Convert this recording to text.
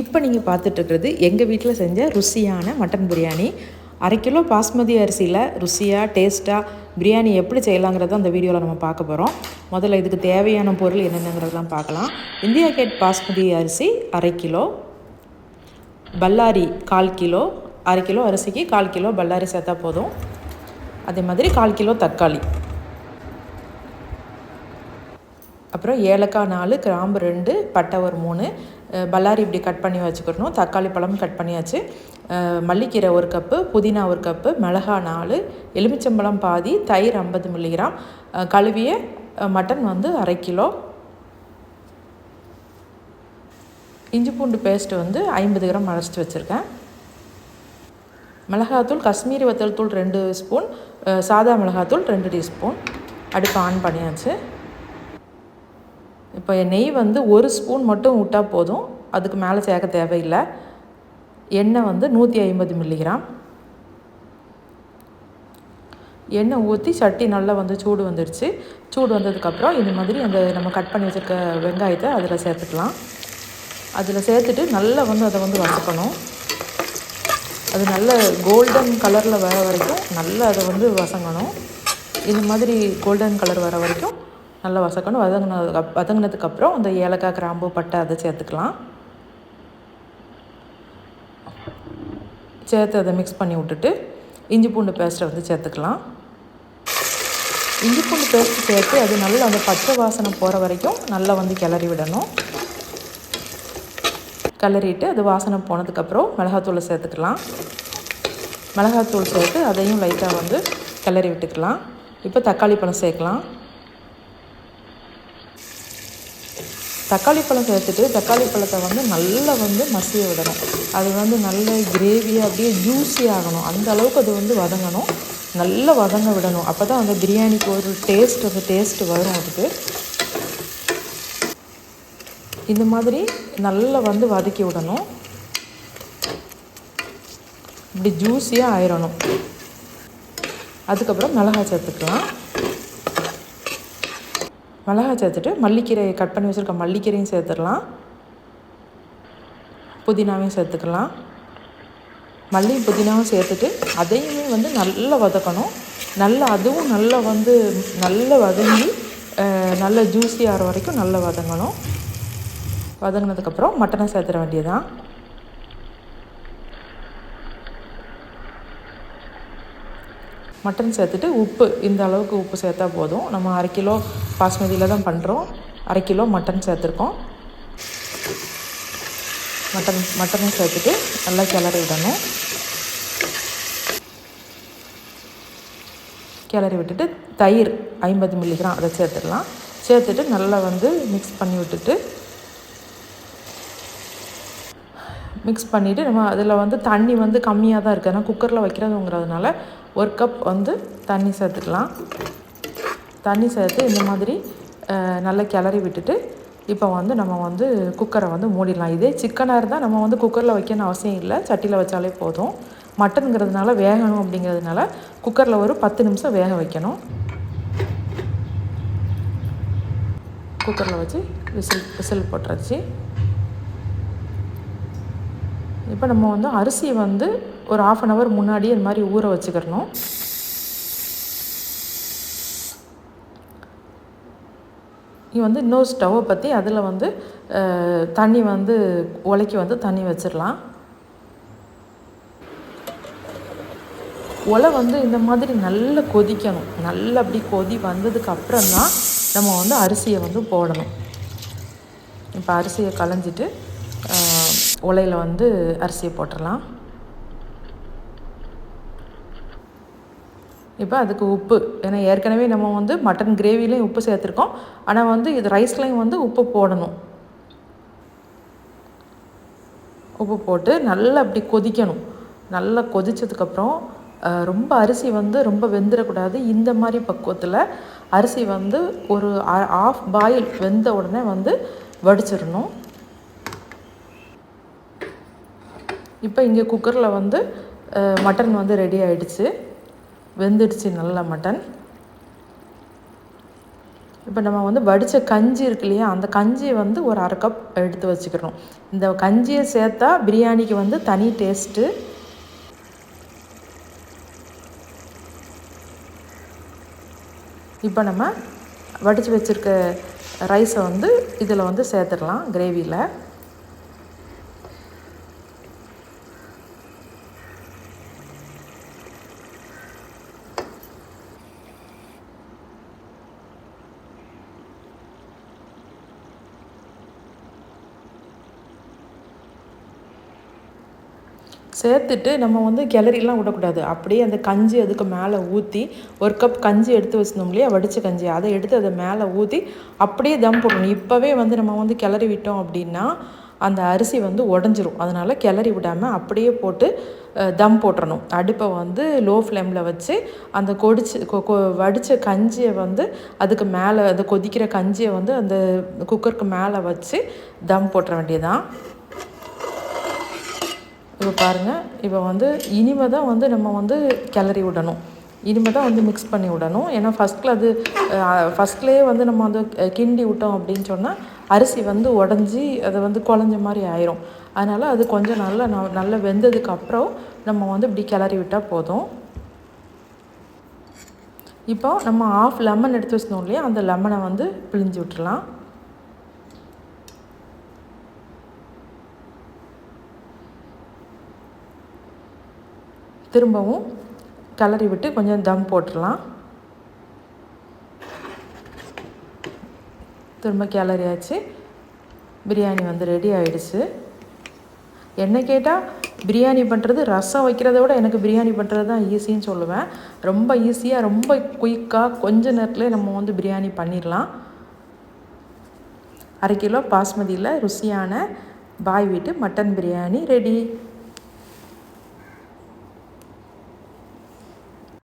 இப்போ நீங்கள் பார்த்துட்ருக்கிறது எங்கள் வீட்டில் செஞ்ச ருசியான மட்டன் பிரியாணி. அரை கிலோ பாஸ்மதி அரிசியில் ருசியாக டேஸ்ட்டாக பிரியாணி எப்படி செய்யலாங்கிறத அந்த வீடியோவில் நம்ம பார்க்க போகிறோம் முதல்ல இதுக்கு தேவையான பொருள் என்னென்னங்கிறதெல்லாம் பார்க்கலாம். இந்தியா கேட் பாஸ்மதி அரிசி அரை கிலோ. பல்லாரி கால் கிலோ. அரை கிலோ அரிசிக்கு கால் கிலோ பல்லாரி சேர்த்தா போதும். அதே மாதிரி கால் கிலோ தக்காளி. அப்புறம் ஏலக்காய் நாலு கிராம்பு ரெண்டு பட்டை ஒரு மூணு. பல்லாரி இப்படி கட் பண்ணி வச்சுக்கிறணும் தக்காளி பழம் கட் பண்ணியாச்சு. மல்லிக்கீரை ஒரு கப்பு புதினா ஒரு கப்பு மிளகா நாலு எலுமிச்சம்பழம் பாதி தயிர் ஐம்பது மில்லிகிராம். கழுவிய மட்டன் வந்து அரை கிலோ. இஞ்சி பூண்டு பேஸ்ட்டு வந்து ஐம்பது கிராம் அரைச்சிட்டு வச்சுருக்கேன். மிளகாத்தூள் காஷ்மீரி வத்தல் தூள் ரெண்டு ஸ்பூன் சாதா மிளகாத்தூள் ரெண்டு டீஸ்பூன். அடுப்பு ஆன் பண்ணியாச்சு. இப்போ நெய் வந்து ஒரு ஸ்பூன் மட்டும் விட்டால் போதும். அதுக்கு மேலே சேர்க்க தேவையில்லை. எண்ணெய் வந்து நூற்றி ஐம்பது மில்லிகிராம். எண்ணெய் ஊற்றி சட்டி நல்லா வந்து சூடு வந்துடுச்சு சூடு வந்ததுக்கப்புறம் இந்த மாதிரி அந்த நம்ம கட் பண்ணி வச்சுருக்க வெங்காயத்தை அதில் சேர்த்துக்கலாம். அதில் சேர்த்துட்டு நல்லா வந்து அதை வந்து வதக்கணும். அது நல்ல கோல்டன் கலரில் வர வரைக்கும் நல்லா அதை வந்து வசங்கணும் இந்த மாதிரி கோல்டன் கலர் வர வரைக்கும் நல்லா வசக்கணும். வதங்கினதுக்கு வதங்கினதுக்கப்புறம் அந்த ஏலக்காய் கிராம்பு பட்டை அதை சேர்த்துக்கலாம். சேர்த்து அதை மிக்ஸ் பண்ணி விட்டுட்டு இஞ்சி பூண்டு பேஸ்ட்டை வந்து சேர்த்துக்கலாம். இஞ்சி பூண்டு பேஸ்ட்டு சேர்த்து அது நல்லா அந்த பச்சை வாசனை போகிற வரைக்கும் நல்லா வந்து கிளறி விடணும். கிளறிட்டு அது வாசனை போனதுக்கப்புறம் மிளகாத்தூளை சேர்த்துக்கலாம். மிளகாத்தூள் சேர்த்து அதையும் லைட்டாக வந்து கிளறி விட்டுக்கலாம். இப்போ தக்காளி பழம் சேர்க்கலாம். தக்காளி பழம் சேர்த்துட்டு தக்காளி பழத்தை வந்து நல்லா வந்து மசிய விடணும். அது வந்து நல்ல கிரேவியாக அப்படியே ஜூஸி ஆகணும். அந்த அளவுக்கு அது வந்து வதங்கணும். நல்லா வதங்க விடணும். அப்போ தான் அந்த பிரியாணிக்கு ஒரு டேஸ்ட் அந்த டேஸ்ட் வரும் அதுக்கு. இந்த மாதிரி நல்லா வந்து வதக்கி விடணும். இப்படி ஜூஸியாக ஆயிடணும் அதுக்கப்புறம் மிளகாய் சேர்த்துக்கலாம். மிளகாய் சேர்த்துட்டு மல்லிக்கீரையை கட் பண்ணி வச்சுருக்க மல்லிக்கீரையும் சேர்த்துடலாம். புதினாவையும் சேர்த்துக்கலாம். மல்லி புதினாவும் சேர்த்துட்டு அதையுமே வந்து நல்லா வதக்கணும். நல்லா அதுவும் நல்லா வந்து நல்லா வதங்கி நல்லா நல்ல ஜூஸி ஆகிற வரைக்கும் நல்லா வதங்கணும். வதங்கினதுக்கப்புறம் மட்டனை சேர்த்துட வேண்டியதான் மட்டன் சேர்த்துட்டு உப்பு இந்த அளவுக்கு உப்பு சேர்த்தா போதும். நம்ம அரை கிலோ பாஸ்மதியில் தான் பண்ணுறோம் அரை கிலோ மட்டன் சேர்த்துருக்கோம். மட்டன் மட்டனும் சேர்த்துட்டு நல்லா கிளறி விடணும். கிளறி விட்டுட்டு தயிர் ஐம்பது மில்லிகிராம் அதை சேர்த்துடலாம். சேர்த்துட்டு நல்லா வந்து மிக்ஸ் பண்ணி விட்டுட்டு மிக்ஸ் பண்ணிவிட்டு நம்ம அதில் வந்து தண்ணி வந்து கம்மியாக தான் இருக்குது ஏன்னா குக்கரில் வைக்கிறதுங்கிறதுனால ஒரு கப் வந்து தண்ணி சேர்த்துக்கலாம். தண்ணி சேர்த்து இந்த மாதிரி நல்லா கிளறி விட்டுட்டு இப்போ வந்து நம்ம வந்து குக்கரை வந்து மூடிடலாம். இதே சிக்கனாக இருந்தால் நம்ம வந்து குக்கரில் வைக்கணும் அவசியம் இல்லை. சட்டியில் வச்சாலே போதும். மட்டனுங்கிறதுனால வேகணும் அப்படிங்கிறதுனால குக்கரில் ஒரு பத்து நிமிஷம் வேக வைக்கணும். குக்கரில் வச்சு விசில் விசில் போட்டுருச்சு. இப்போ நம்ம வந்து அரிசியை வந்து ஒரு ஆஃப் அன் ஹவர் முன்னாடி இந்த மாதிரி ஊற வச்சுக்கிறணும். இங்கே வந்து இன்னொரு ஸ்டவ்வை பற்றி அதில் வந்து தண்ணி வந்து உலக்கி வந்து தண்ணி வச்சிடலாம் உலை வந்து இந்த மாதிரி நல்லா கொதிக்கணும். நல்லா அப்படி கொதி வந்ததுக்கு அப்புறம் தான் நம்ம வந்து அரிசியை வந்து போடணும். இப்போ அரிசியை களைஞ்சிட்டு உலையில் வந்து அரிசியை போட்டுடலாம் இப்போ அதுக்கு உப்பு. ஏன்னா ஏற்கனவே நம்ம வந்து மட்டன் கிரேவிலையும் உப்பு சேர்த்துருக்கோம். ஆனால் வந்து இது ரைஸ்லையும் வந்து உப்பு போடணும். உப்பு போட்டு நல்லா அப்படி கொதிக்கணும். நல்லா கொதித்ததுக்கப்புறம் ரொம்ப அரிசி வந்து ரொம்ப வெந்துடக்கூடாது இந்த மாதிரி பக்குவத்தில் அரிசி வந்து ஒரு ஆஃப் பாயில் வெந்த உடனே வந்து வடிச்சிடணும். இப்போ இங்கே குக்கரில் வந்து மட்டன் வந்து ரெடி ஆயிடுச்சு. வெந்துடுச்சு நல்ல மட்டன் இப்போ நம்ம வந்து வடித்த கஞ்சி இருக்கு இல்லையா அந்த கஞ்சியை வந்து ஒரு அரை கப் எடுத்து வச்சுக்கிறோம் இந்த கஞ்சியை சேர்த்தா பிரியாணிக்கு வந்து தனி டேஸ்ட்டு இப்போ நம்ம வடித்து வச்சுருக்க ரைஸை வந்து இதில் வந்து சேர்த்துடலாம் கிரேவியில் சேர்த்துட்டு நம்ம வந்து கிளறிலாம் விடக்கூடாது. அப்படியே அந்த கஞ்சி அதுக்கு மேலே ஊற்றி ஒரு கப் கஞ்சி எடுத்து வச்சிருந்தோம் இல்லையா வடித்த கஞ்சி அதை எடுத்து அதை மேலே ஊற்றி அப்படியே தம் போடணும். இப்போவே வந்து நம்ம வந்து கிளறி விட்டோம் அப்படின்னா அந்த அரிசி வந்து உடஞ்சிரும். அதனால் கிளறி விடாமல் அப்படியே போட்டு தம் போட்டுறணும். அடுப்பை வந்து லோ ஃப்ளேமில் வச்சு அந்த கொடிச்சு கொ வடித்த கஞ்சியை வந்து அதுக்கு மேலே அந்த கொதிக்கிற கஞ்சியை வந்து அந்த குக்கருக்கு மேலே வச்சு தம் போட்டுற வேண்டியதான் இப்போ பாருங்கள் இப்போ வந்து இனிமே தான் வந்து நம்ம வந்து கிளறி விடணும். இனிமே தான் வந்து மிக்ஸ் பண்ணி விடணும். ஏன்னா ஃபஸ்ட்டில் அது ஃபஸ்ட்லேயே வந்து நம்ம வந்து கிண்டி விட்டோம் அப்படின்னு சொன்னால் அரிசி வந்து உடஞ்சி அது வந்து குழஞ்ச மாதிரி ஆயிரும். அதனால் அது கொஞ்சம் நல்லா ந நல்லா வெந்ததுக்கப்புறம் நம்ம வந்து இப்படி கிளறி விட்டால் போதும். இப்போ நம்ம ஆஃப் லெமன் எடுத்து வச்சிருந்தோம் இல்லையா அந்த லெமனை வந்து பிழிஞ்சு விட்டுலாம் திரும்பவும் கிளறி விட்டு கொஞ்சம் தம் போட்டுடலாம். திரும்ப கிளறியாச்சு. பிரியாணி வந்து ரெடி ஆகிடுச்சு என்ன கேட்டால் பிரியாணி பண்ணுறது ரசம் வைக்கிறத விட எனக்கு பிரியாணி பண்ணுறது தான் ஈஸின்னு சொல்லுவேன். ரொம்ப ஈஸியாக ரொம்ப குயிக்காக கொஞ்ச நேரத்தில் நம்ம வந்து பிரியாணி பண்ணிடலாம். அரை கிலோ பாஸ்மதியில் ருசியான பாய் வீட்டு மட்டன் பிரியாணி ரெடி.